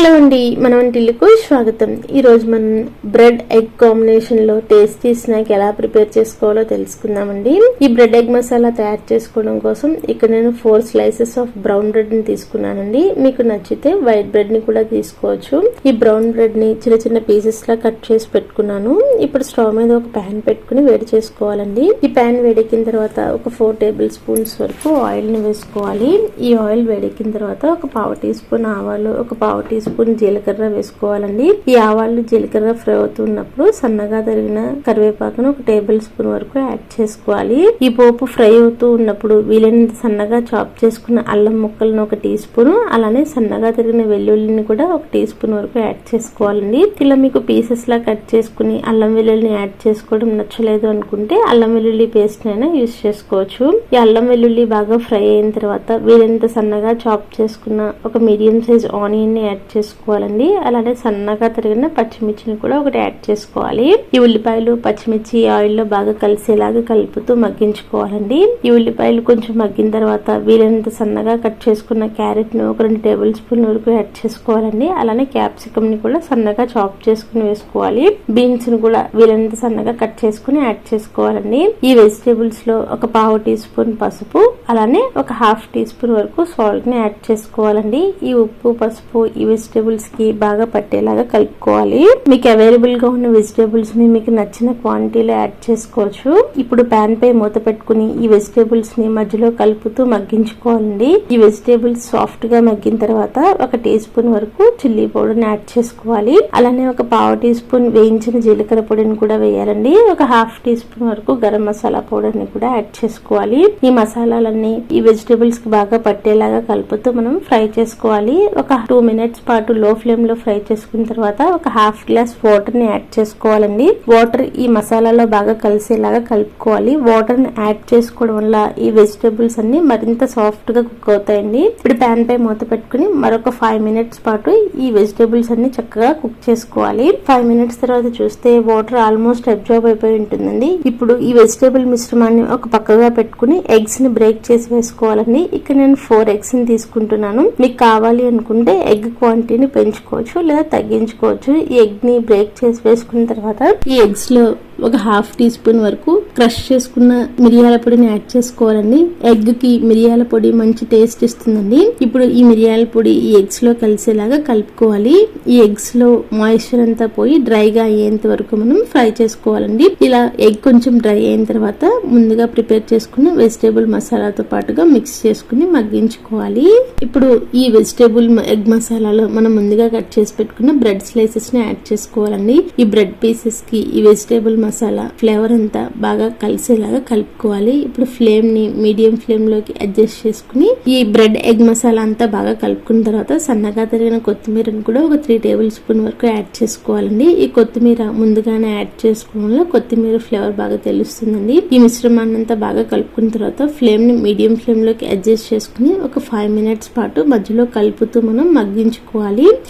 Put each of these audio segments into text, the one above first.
Hello అండి మన వంటిల్లుకు స్వాగతం. ఈ రోజు మనం బ్రెడ్ ఎగ్ కాంబినేషన్లో టేస్టీ స్నాక్ ఎలా ప్రిపేర్ చేసుకోవాలో తెలుసుకుందామండి. ఈ బ్రెడ్ ఎగ్ మసాలా తయారు చేసుకోవడం కోసం ఇక్కడ నేను ఫోర్ స్లైసెస్ ఆఫ్ బ్రౌన్ బ్రెడ్ని తీసుకున్నానండి. మీకు నచ్చితే వైట్ బ్రెడ్ని కూడా తీసుకోవచ్చు. ఈ బ్రౌన్ బ్రెడ్ని చిన్న చిన్న పీసెస్ లా కట్ చేసి పెట్టుకున్నాను. ఇప్పుడు స్టవ్ మీద ఒక ప్యాన్ పెట్టుకుని వేడి చేసుకోవాలండి. ఈ ప్యాన్ వేడెక్కిన తర్వాత ఒక ఫోర్ టేబుల్ స్పూన్స్ వరకు ఆయిల్ని వేసుకోవాలి. ఈ ఆయిల్ వేడెక్కిన తర్వాత ఒక పావు టీ స్పూన్ ఆవాలు ఒక పావు టీ స్పూన్ జీలకర్ర వేసుకోవాలండి. ఈ ఆవాలు జీలకర్ర ఫ్రై అవుతున్నప్పుడు సన్నగా తరిగిన కరివేపాకును ఒక టేబుల్ స్పూన్ వరకు యాడ్ చేసుకోవాలి. ఈ పోపు ఫ్రై అవుతూ ఉన్నప్పుడు వీలైనంత సన్నగా చాప్ చేసుకున్న అల్లం ముక్కలను ఒక టీ స్పూన్ అలానే సన్నగా తరిగిన వెల్లుల్లిని కూడా ఒక టీ స్పూన్ వరకు యాడ్ చేసుకోవాలండి. ఇలా మీకు పీసెస్ లా కట్ చేసుకుని అల్లం వెల్లుల్లిని యాడ్ చేసుకోవడం నచ్చలేదు అనుకుంటే అల్లం వెల్లుల్లి పేస్ట్ అయినా యూస్ చేసుకోవచ్చు. ఈ అల్లం వెల్లుల్లి బాగా ఫ్రై అయిన తర్వాత వీలైనంత సన్నగా చాప్ చేసుకున్న ఒక మీడియం సైజ్ ఆనియన్ని యాడ్ చేసుకోవాలండి. అలానే సన్నగా తరిగిన పచ్చిమిర్చిని కూడా ఒకటి యాడ్ చేసుకోవాలి. ఈ ఉల్లిపాయలు పచ్చిమిర్చి ఆయిల్లో బాగా కలిసేలాగా కలుపుతూ మగ్గించుకోవాలండి. ఈ ఉల్లిపాయలు కొంచెం మగ్గిన తర్వాత వీలైనంత సన్నగా కట్ చేసుకున్న క్యారెట్ను ఒక రెండు టేబుల్ స్పూన్ వరకు యాడ్ చేసుకోవాలండి. అలానే క్యాప్సికమ్ని కూడా సన్నగా చాప్ చేసుకుని వేసుకోవాలి. బీన్స్ను కూడా వీలైనంత సన్నగా కట్ చేసుకుని యాడ్ చేసుకోవాలండి. ఈ వెజిటేబుల్స్లో ఒక పావు టీ స్పూన్ పసుపు అలానే ఒక హాఫ్ టీ స్పూన్ వరకు సాల్ట్ని యాడ్ చేసుకోవాలండి. ఈ ఉప్పు పసుపు ఈ వెజిటేబుల్స్ కి బాగా పట్టేలాగా కలుపుకోవాలి. మీకు అవైలబుల్గా ఉన్న వెజిటేబుల్స్ని మీకు నచ్చిన క్వాంటిటీలో యాడ్ చేసుకోవచ్చు. ఇప్పుడు ప్యాన్ పై మూత పెట్టుకుని ఈ వెజిటేబుల్స్ని మధ్యలో కలుపుతూ మగ్గించుకోవాలండి ఈ వెజిటేబుల్స్ సాఫ్ట్గా మగ్గిన తర్వాత ఒక టీ స్పూన్ వరకు చిల్లీ పౌడర్ని యాడ్ చేసుకోవాలి. అలానే ఒక పావు టీ స్పూన్ వేయించిన జీలకర్ర పొడిని కూడా వేయాలండి. ఒక హాఫ్ టీ స్పూన్ వరకు గరం మసాలా పౌడర్ని కూడా యాడ్ చేసుకోవాలి. ఈ మసాలాలన్నీ ఈ వెజిటేబుల్స్కి బాగా పట్టేలాగా కలుపుతూ మనం ఫ్రై చేసుకోవాలి. ఒక టూ మినిట్స్ పాటు లో ఫ్లేమ్లో ఫ్రై చేసుకున్న తర్వాత ఒక హాఫ్ గ్లాస్ వాటర్ని యాడ్ చేసుకోవాలండి. వాటర్ ఈ మసాలాలో బాగా కలిసేలాగా కలుపుకోవాలి. వాటర్ని యాడ్ చేసుకోవడం వల్ల ఈ వెజిటేబుల్స్ అన్ని మరింత సాఫ్ట్గా కుక్ అవుతాయండి. ఇప్పుడు ప్యాన్ పై మూత పెట్టుకుని మరొక ఫైవ్ మినిట్స్ పాటు ఈ వెజిటేబుల్స్ అన్ని చక్కగా కుక్ చేసుకోవాలి. ఫైవ్ మినిట్స్ తర్వాత చూస్తే వాటర్ ఆల్మోస్ట్ అబ్జర్వ్ అయిపోయి ఉంటుందండి. ఇప్పుడు ఈ వెజిటేబుల్ మిశ్రమాన్ని ఒక పక్కగా పెట్టుకుని ఎగ్స్ని బ్రేక్ చేసి వేసుకోవాలండి. ఇక్కడ నేను ఫోర్ ఎగ్స్ని తీసుకుంటున్నాను. మీకు కావాలి అనుకుంటే ఎగ్ క్వాంటిటీని పెంచుకోవచ్చు లేదా తగ్గించుకోవచ్చు. ఈ ఎగ్ని బ్రేక్ చేసి వేసుకున్న తర్వాత ఈ ఎగ్స్లో ఒక హాఫ్ టీ స్పూన్ వరకు క్రష్ చేసుకున్న మిరియాల పొడిని యాడ్ చేసుకోవాలండి. ఎగ్కి మిరియాల పొడి మంచి టేస్ట్ ఇస్తుందండి. ఇప్పుడు ఈ మిరియాల పొడి ఈ ఎగ్స్లో కలిసేలాగా కలుపుకోవాలి. ఈ ఎగ్స్లో మాయిశ్చర్ అంతా పోయి డ్రైగా అయ్యేంత వరకు మనం ఫ్రై చేసుకోవాలండి. ఇలా ఎగ్ కొంచెం డ్రై అయిన తర్వాత ముందుగా ప్రిపేర్ చేసుకున్న వెజిటేబుల్ మసాలాతో పాటుగా మిక్స్ చేసుకుని మగ్గించుకోవాలి. ఇప్పుడు ఈ వెజిటేబుల్ ఎగ్ మసాలాలో మనం ముందుగా కట్ చేసి పెట్టుకున్న బ్రెడ్ స్లైసెస్ని యాడ్ చేసుకోవాలండి. ఈ బ్రెడ్ పీసెస్కి ఈ వెజిటేబుల్ మసాలా ఫ్లేవర్ అంతా బాగా కలిసేలాగా కలుపుకోవాలి. ఇప్పుడు ఫ్లేమ్ని మీడియం ఫ్లేమ్లోకి అడ్జస్ట్ చేసుకుని ఈ బ్రెడ్ ఎగ్ మసాలా అంతా బాగా కలుపుకున్న తర్వాత సన్నగా తరిగిన కొత్తిమీరను కూడా ఒక త్రీ టేబుల్ స్పూన్ వరకు యాడ్ చేసుకోవాలండి. ఈ కొత్తిమీర ముందుగానే యాడ్ చేసుకోవడం వల్ల కొత్తిమీర ఫ్లేవర్ బాగా తెలుస్తుందండి. ఈ మిశ్రమాన్ని అంతా బాగా కలుపుకున్న తర్వాత ఫ్లేమ్ని మీడియం ఫ్లేమ్లోకి అడ్జస్ట్ చేసుకుని ఒక ఫైవ్ మినిట్స్ పాటు మధ్యలో కలుపుతూ మనం మగ్గించుకోవాలి.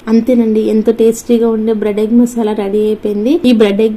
అంతేనండి ఎంతో టేస్టీగా ఉండే బ్రెడ్ ఎగ్ మసాలా రెడీ అయిపోయింది. ఈ బ్రెడ్ ఎగ్